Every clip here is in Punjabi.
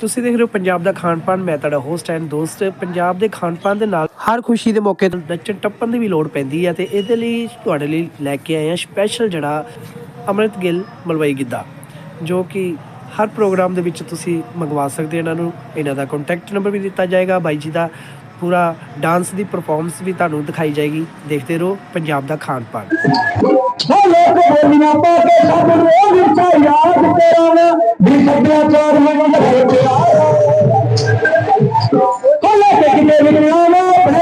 ਤੁਸੀਂ ਦੇਖ ਰਹੇ ਹੋ ਪੰਜਾਬ ਦਾ ਖਾਣ ਪਾਨ ਮੈਂ ਤੁਹਾਡਾ ਹੋਸਟ ਐਂਡ ਦੋਸਤ ਪੰਜਾਬ ਦੇ ਖਾਣ ਪਾਨ ਦੇ ਨਾਲ। ਹਰ ਖੁਸ਼ੀ ਦੇ ਮੌਕੇ ਤੇ ਨੱਚਣ ਟੱਪਣ ਦੀ ਵੀ ਲੋੜ ਪੈਂਦੀ ਹੈ ਤੇ ਇਹਦੇ ਲਈ ਤੁਹਾਡੇ ਲਈ ਲੈ ਕੇ ਆਏ ਹਾਂ ਸਪੈਸ਼ਲ ਜਿਹੜਾ ਅੰਮ੍ਰਿਤ ਗਿੱਲ ਮਲਵਈ ਗਿੱਧਾ ਜੋ ਕਿ ਹਰ ਪ੍ਰੋਗਰਾਮ ਦੇ ਵਿੱਚ ਤੁਸੀਂ ਮੰਗਵਾ ਸਕਦੇ ਹੋ ਇਹਨਾਂ ਨੂੰ। ਇਹਨਾਂ ਦਾ ਕੰਟੈਕਟ ਨੰਬਰ ਵੀ ਦਿੱਤਾ ਜਾਏਗਾ ਬਾਈ ਜੀ ਦਾ ਪੂਰਾ ਡਾਂਸ ਦੀ ਪਰਫਾਰਮੈਂਸ ਵੀ ਤੁਹਾਨੂੰ ਦਿਖਾਈ ਜਾਏਗੀ। ਦੇਖਦੇ ਰਹੋ ਪੰਜਾਬ ਦਾ ਖਾਣ ਲੋਕ ਬੋਲੀਆਂ ਪਾ ਕੇ ਸਭ ਨੂੰ ਵਿਰਸਾ ਯਾਦ ਕਰਾਉਣਾ ਵੀ ਸੱਭਿਆਚਾਰ ਹੋ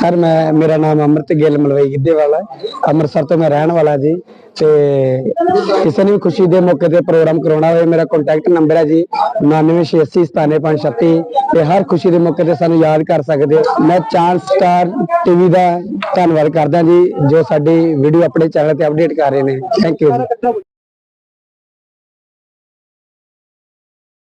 ਸਰ, ਮੈਂ, ਮੇਰਾ ਨਾਮ ਅਮਰਤ ਗਿੱਲ ਮਲਵਈ ਗਿੱਧੇ ਅੰਮ੍ਰਿਤਸਰ ਤੋਂ ਮੈਂ ਰਹਿਣ ਵਾਲਾ ਜੀ, ਤੇ ਕਿਸੇ ਨੇ ਵੀ ਖੁਸ਼ੀ ਦੇ ਮੌਕੇ ਤੇ ਪ੍ਰੋਗਰਾਮ ਕਰਾਉਣਾ ਹੋਵੇ, ਮੇਰਾ ਕੰਟੈਕਟ ਨੰਬਰ ਹੈ ਜੀ 9986977536 ਤੇ ਹਰ ਖੁਸ਼ੀ ਦੇ ਮੌਕੇ ਤੇ ਸਾਨੂੰ ਯਾਦ ਕਰ ਸਕਦੇ ਹੋ। ਮੈਂ ਚਾਂਸ ਸਟਾਰ ਟੀਵੀ ਦਾ ਧੰਨਵਾਦ ਕਰਦਾ ਜੀ, ਜੋ ਸਾਡੀ ਵੀਡੀਓ ਆਪਣੇ ਚੈਨਲ ਤੇ ਅਪਡੇਟ ਕਰ ਰਹੇ ਨੇ। Thank you